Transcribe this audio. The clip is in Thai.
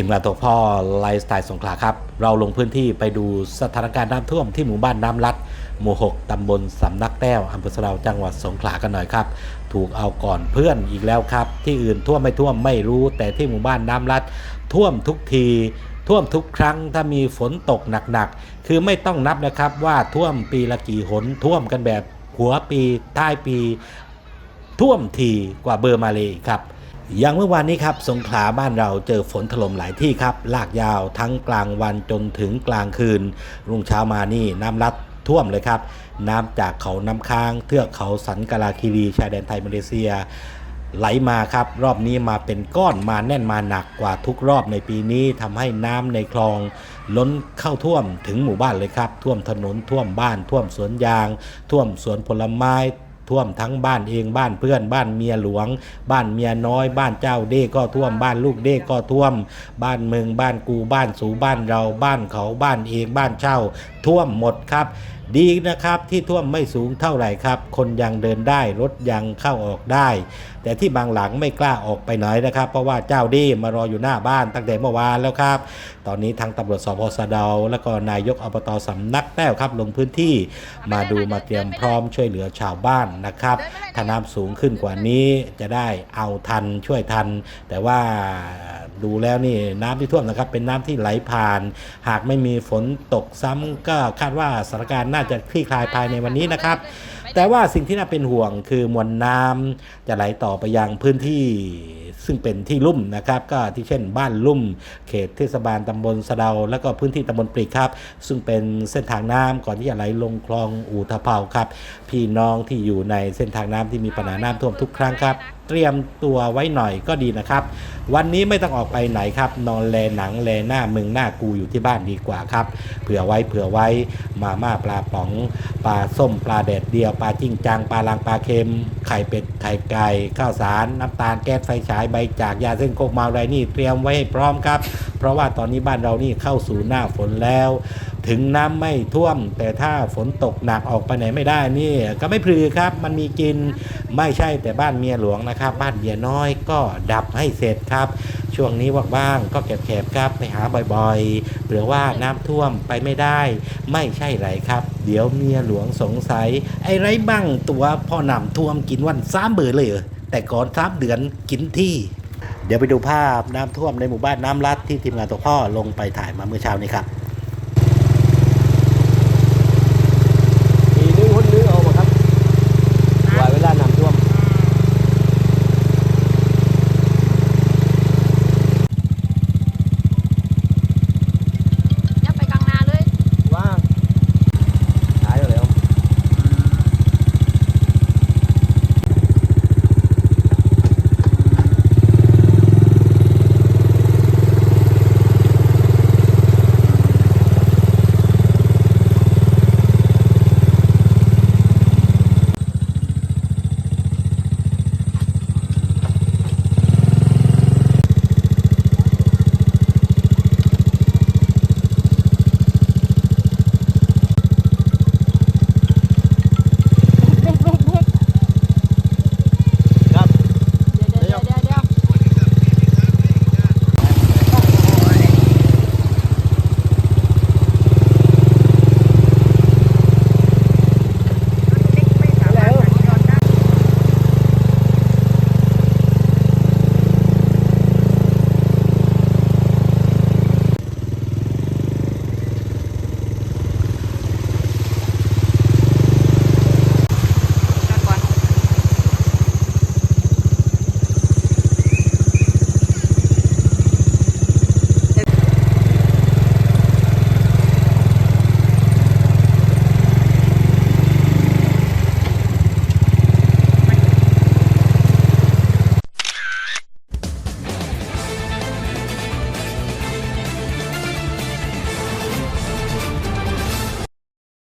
ทีมงานตัวพ่อไลฟ์สไตล์สงขลาครับ เราลงพื้นที่ไปดูสถานการณ์น้ำท่วมที่หมู่บ้านน้ำลัด หมู่ 6ตำบลสำนักแต้วอำเภอสะเดาจังหวัดสงขลากันหน่อยครับ ถูกเอาก่อนเพื่อนอีกแล้วครับ ที่อื่นท่วมไม่ท่วมไม่รู้แต่ที่หมู่บ้านน้ำลัด ท่วมทุกที ท่วมทุกครั้งถ้ามีฝนตกหนักๆคือไม่ต้องนับนะครับว่าท่วมปีละกี่หนท่วมกันแบบหัวปีท้ายปี ท่วมทีกว่าเบอร์มาเลยอีกครับ อย่างเมื่อวานนี้ครับสงขลาบ้านเราเจอฝนถล่มหลายที่ครับ ลากยาวทั้งกลางวันจนถึงกลางคืน รุ่งเช้ามานี่น้ำลัดท่วมเลยครับ น้ำจากเขาน้ำค้าง เทือกเขาสันกาลาคีรีชายแดนไทยมาเลเซีย ไหลมาครับ รอบนี้มาเป็นก้อนมาแน่นมาหนักกว่าทุกรอบในปีนี้ทำให้น้ำในคลอง ล้นเข้าท่วมถึงหมู่บ้านเลยครับ ท่วมถนนท่วมบ้าน ท่วมสวนยาง ท่วมสวนผลไม้ ท่วมทั้งบ้านเองบ้านเพื่อนบ้านเมียหลวง บ้านเมียน้อย บ้านเจ้าเด้ก็ท่วมบ้านลูกเด้ก็ท่วม บ้านเมืองบ้านกูบ้านสูบ้านเราบ้านเขาบ้านเองบ้านเช่า ท่วมหมดครับ ดีนะครับที่ท่วมไม่สูงเท่าไหร่ครับ คนยังเดินได้รถยังเข้าออกได้ แต่ที่บางหลังไม่กล้าออกไปไหนนะครับ เพราะว่าเจ้าด้มารออยู่หน้าบ้านตั้งแต่เมื่อวานแล้วครับ ตอนนี้ทางตำรวจสพสะเดา และก็นายกอบตสำนักแต้วครับลงพื้นที่มาดูมาเตรียมพร้อมช่วยเหลือชาวบ้านนะครับถ้าน้ำสูงขึ้นกว่านี้จะได้เอาทันช่วยทัน แต่ว่า ดูแล้วนี่น้ำที่ท่วมนะครับ เป็นน้ำที่ไหลผ่าน หากไม่มีฝนตกซ้ำก็คาดว่าสถานการณ์น่าจะคลี่คลายภายในวันนี้นะครับ แต่ว่าสิ่งที่น่าเป็นห่วงคือมวลน้ำจะไหลต่อไปยังพื้นที่ซึ่งเป็นที่ลุ่มนะครับ ก็ที่เช่นบ้านลุ่ม เขตเทศบาลตำบลสะเดา แล้วก็พื้นที่ตำบลปริกครับ ซึ่งเป็นเส้นทางน้ำก่อนที่จะไหลลงคลองอู่ทะเภาครับ พี่น้องที่อยู่ในเส้นทางน้ำที่มีปัญหาน้ำท่วมทุกครั้งครับ เตรียมตัวไว้หน่อยก็ดีนะครับ วันนี้ไม่ต้องออกไปไหนครับ นอนแลหนังแลหน้ามึงหน้ากูอยู่ที่บ้านดีกว่าครับเผื่อไว้เผื่อไว้มาม่าปลาป๋องปลาส้มปลาแดดเดียวปลาจิ้งจังปลาลางปลาเค็มไข่เป็ดไข่ไก่ข้าวสาร น้ำตาลแก๊สไฟฉายใบจากยาเส้นโคกมาไรนี่เตรียมไว้ให้พร้อมครับ เพราะว่าตอนนี้บ้านเรานี่เข้าสู่หน้าฝนแล้วถึงน้ำไม่ท่วม แต่ถ้าฝนตกหนักออกไปไหนไม่ได้นี่ ก็ไม่พลือครับ มันมีกินไม่ใช่แต่บ้านเมียหลวงนะครับ บ้านเมียน้อยก็ดับให้เสร็จครับ ช่วงนี้ว่างๆก็แก็บๆครับไปหาบ่อยๆหรือว่าน้ำท่วมไปไม่ได้ ไม่ใช่ไรครับ เดี๋ยวเมียหลวงสงสัย ไอ้ไรบ้างตัวพ่อหนำท่วมกินวันสามเบื่อเลยเหรอแต่ก่อนสามเดือนกินที่เดี๋ยวไปดูภาพน้ำท่วมในหมู่บ้านน้ำลัดที่ทีมงานตัวพ่อลงไปถ่ายมาเมื่อเช้านี้ครับ